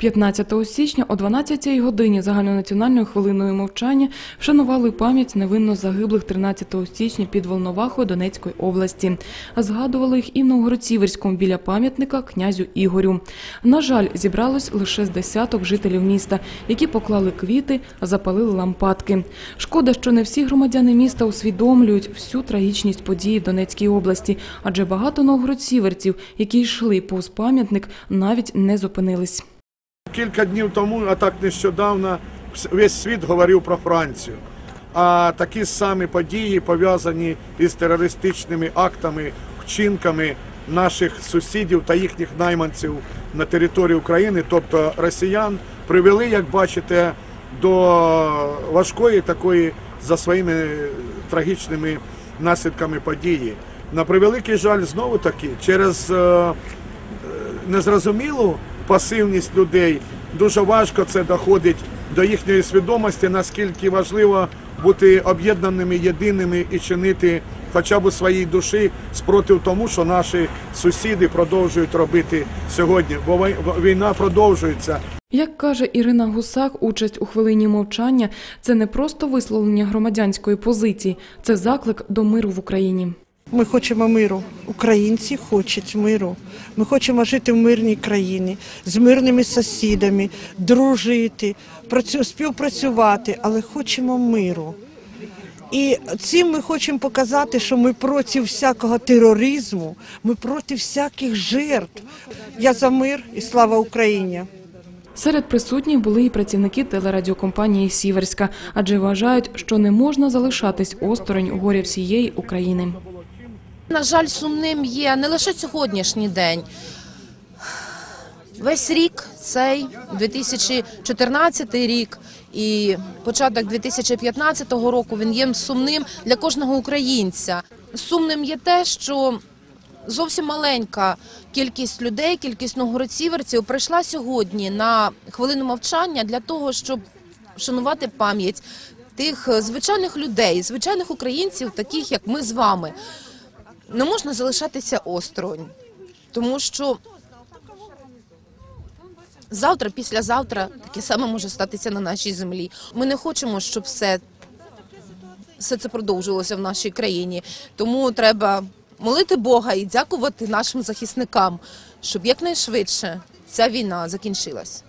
15 січня о 12-й годині загальнонаціональною хвилиною мовчання вшанували пам'ять невинно загиблих 13 січня під Волновахою Донецької області. Згадували їх і в Новгород-Сіверському біля пам'ятника князю Ігорю. На жаль, зібралось лише з десяток жителів міста, які поклали квіти, запалили лампадки. Шкода, що не всі громадяни міста усвідомлюють всю трагічність події в Донецькій області, адже багато новгород-сіверців, які йшли повз пам'ятник, навіть не зупинились. Кілька днів тому, а так нещодавно, весь світ говорив про Францію. А такі самі події пов'язані із терористичними актами, вчинками наших сусідів та їхніх найманців на території України, тобто росіян, привели, як бачите, до важкої такої за своїми трагічними наслідками події. На превеликий жаль, знову таки, через е, незрозумілу пасивність людей, дуже важко це доходить до їхньої свідомості, наскільки важливо бути об'єднаними, єдиними і чинити хоча б у своїй душі спротив тому, що наші сусіди продовжують робити сьогодні, бо війна продовжується. Як каже Ірина Гусак, участь у хвилині мовчання це не просто висловлення громадянської позиції, це заклик до миру в Україні. Ми хочемо миру. Українці хочуть миру. Ми хочемо жити в мирній країні з мирними сусідами, дружити, працю- співпрацювати, але хочемо миру. І цим ми хочемо показати, що ми проти всякого тероризму, ми проти всяких жертв. Я за мир і слава Україні. Серед присутніх були і працівники телерадіокомпанії Сіверська, адже вважають, що не можна залишатись осторонь горя всієї України. На жаль, сумним є не лише сьогоднішній день. Весь рік цей 2014 рік і початок 2015 року він є сумним для кожного українця. Сумним є те, що зовсім маленька кількість людей, кількість новгородцівців прийшла сьогодні на хвилину мовчання для того, щоб вшанувати пам'ять тих звичайних людей, звичайних українців, таких як ми з вами не можна залишатися осторонь, тому що завтра, післязавтра таке саме може статися на нашій землі. Ми не хочемо, щоб все, все це продовжилося в нашій країні. Тому треба молити Бога і дякувати нашим захисникам, щоб якнайшвидше ця війна закінчилась.